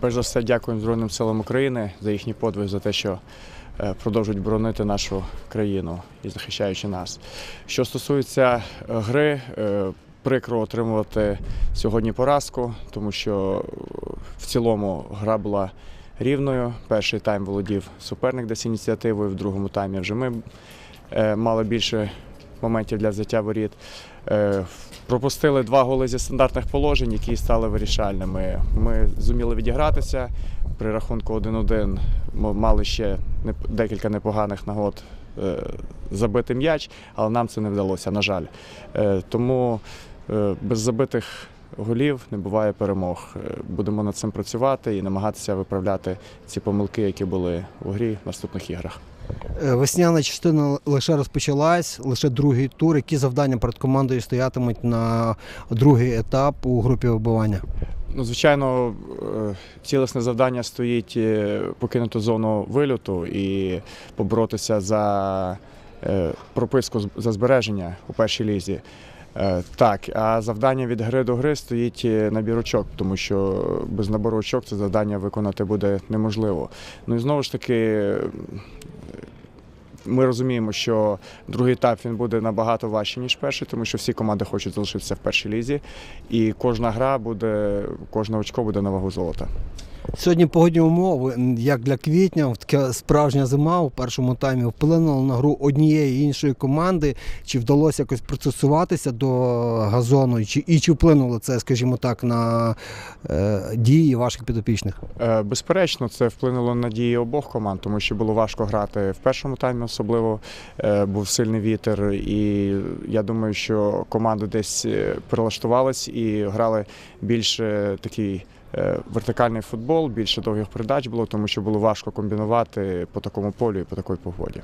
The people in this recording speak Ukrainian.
Перш за все, дякуємо Збройним силам України за їхній подвиг, за те, що е, продовжують боронити нашу країну і захищаючи нас. Що стосується е, гри, е, прикро отримувати сьогодні поразку, тому що в цілому гра була рівною. Перший тайм володів суперник десь ініціативою, в другому таймі вже ми мали більше моментів для взяття воріт. Е, Пропустили два голи зі стандартних положень, які стали вирішальними. Ми зуміли відігратися. При рахунку 1-1 ми мали ще декілька непоганих нагод е, забити м'яч, але нам це не вдалося, на жаль. Е, Тому без забитих голів не буває перемог. Будемо над цим працювати і намагатися виправляти ці помилки, які були у грі в наступних іграх. Е, Весняна частина лише розпочалась, лише другий тур. Які завдання перед командою стоятимуть на другий етап у групі вибивання? Ну, звичайно, е, цілесне завдання стоїть е, покинути зону вильоту і поборотися за прописку за збереження у першій лізі. Так, а завдання від гри до гри стоїть набір очок, тому що без набору очок це завдання виконати буде неможливо. Ну і знову ж таки, ми розуміємо, що другий етап він буде набагато важче, ніж перший, тому що всі команди хочуть залишитися в першій лізі. І кожна гра буде, кожне очко буде на вагу золота. Сьогодні погодні умови, як для квітня, така справжня зима у першому таймі вплинула на гру однієї іншої команди. Чи вдалося якось процесуватися до газону, чи, і чи вплинуло це, скажімо так, на е, дії ваших підопічних? Е, Безперечно, це вплинуло на дії обох команд, тому що було важко грати в першому таймі, особливо е, був сильний вітер. І я думаю, що команди десь е, прилаштувались і грали більш е, такий вертикальний футбол, більше довгих передач було, тому що було важко комбінувати по такому полю і по такій погоді.